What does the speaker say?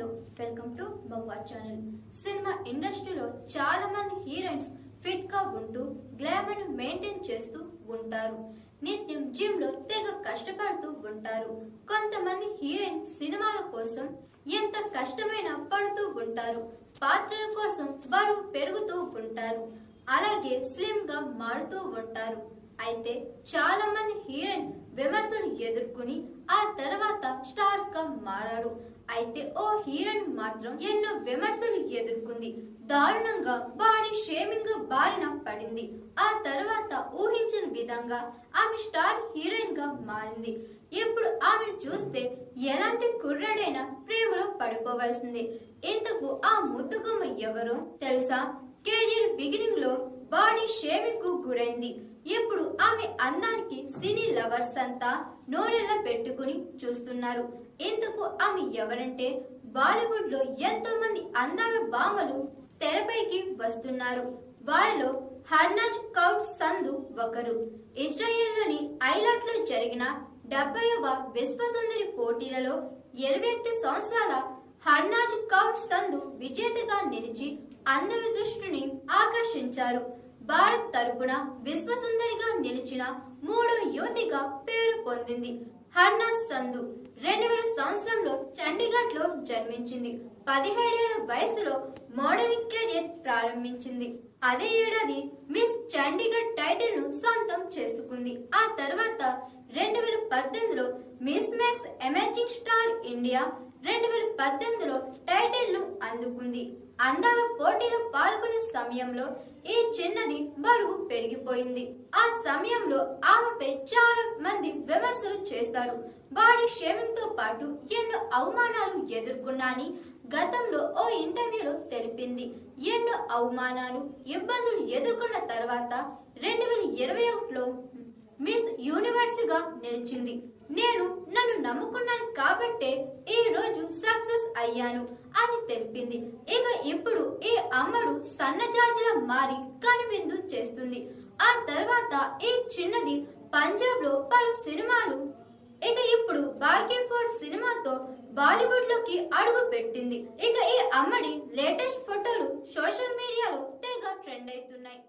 Welcome to our channel cinema ఇండస్ట్రీలో చాలా మంది హీరోయిన్స్ ఫిట్గా ఉంటూ గ్లామర్ మెయింటైన్ చేస్తూ ఉంటారు. నిత్యం జిమ్లో తెగ కష్టపడుతూ ఉంటారు. కొంతమంది హీరోయిన్ సినిమాల కోసం ఎంత కష్టమైన పడుతూ ఉంటారు. పాత్రల కోసం బరువు పెరుగుతూ ఉంటారు. అలాగే స్లిమ్గా మారుతూ ఉంటారు. అయితే చాలా మంది హీరోయిన్ విమర్శలు ఎదుర్కొని ఆ తర్వాత స్టార్స్ అయితే ఓ హీరోయిన్ మాత్రం ఎన్నో విమర్శలు ఎదుర్కొంది. దారుణంగా బాడీ షేమింగ్ బారిన పడింది. ఆ తర్వాత ఊహించిన విధంగా ఆమె స్టార్ హీరోయిన్గా మారింది. ఇప్పుడు ఆమెను చూస్తే ఎలాంటి కుర్రాడైనా ప్రేమలో పడిపోవలసింది. ఇంతకు ఆ ముద్దుగుమ్మ ఎవరు? తెలుసా? కెరీర్ బిగినింగ్లో బాడీ షేవింగ్కు గురైంది. ఇప్పుడు ఆమె అందానికి సినీ లవర్స్ అంతా నోరెళ్ళ పెట్టుకుని చూస్తున్నారు. ఇందుకు ఆమె ఎవరంటే బాలీవుడ్లో ఎంతో మంది అందాల భామలు తెరపైకి వస్తున్నారు. వారిలో హర్నాజ్ కౌట్ సంధు ఒకరు. ఇజ్రాయెల్లోని ఐలాట్లో జరిగిన డెబ్బైవ విశ్వసుందరి పోటీలలో ఇరవై ఒకటి సంవత్సరాల హర్నాజ్ కౌర్ సంధు విజేతగా నిలిచి అందరి దృష్టిని ఆకర్షించారు. భారత్ తరపున విశ్వసుందరిగా నిలిచిన మూడో యువతిగా పేరు పొందింది. హర్నాజ్ సంధు రెండు వేల సంవత్సరంలో చండీగఢ్లో జన్మించింది. పదిహేడేళ్ళ వయసులో మోడలింగ్ కెరియర్ ప్రారంభించింది. అదే ఏడాది మిస్ చండీగఢ్ టైటిల్ను సొంతం చేసుకుంది. ఆ తర్వాత రెండు వేల పద్దెనిమిదిలో Miss Max emerging star India రెండు వేల పద్దెనిమిదిలో టైటిల్ను అందుకుంది. అందాల పోటీలో పాల్గొనే సమయంలో ఈ చిన్నది బరువు పెరిగిపోయింది. ఆ సమయంలో ఆమెపై చాలా మంది విమర్శలు చేస్తారు బాడీ షేవింగ్తో పాటు ఎన్నో అవమానాలు ఎదుర్కొన్నాని గతంలో ఓ ఇంటర్వ్యూలో తెలిపింది. ఎన్నో అవమానాలు ఇబ్బందులు ఎదుర్కొన్న తర్వాత రెండు వేల ఇరవై ఒకటిలో మిస్ యూనివర్స్గా నిలిచింది. నేను నన్ను నమ్ముకున్నాను కాబట్టే ఈ రోజు సక్సెస్ అయ్యాను అని తెలిపింది. ఇక ఇప్పుడు ఈ అమ్మడు సన్నజాజిలా మారి కనువిందు చేస్తుంది. ఆ తర్వాత ఈ చిన్నది పంజాబ్లో పలు సినిమాలు ఇక ఇప్పుడు భాగ్య ఫోర్ సినిమాతో బాలీవుడ్లోకి అడుగు పెట్టింది. ఇక ఈ అమ్మడి లేటెస్ట్ ఫోటోలు సోషల్ మీడియాలో తెగ ట్రెండ్ అవుతున్నాయి.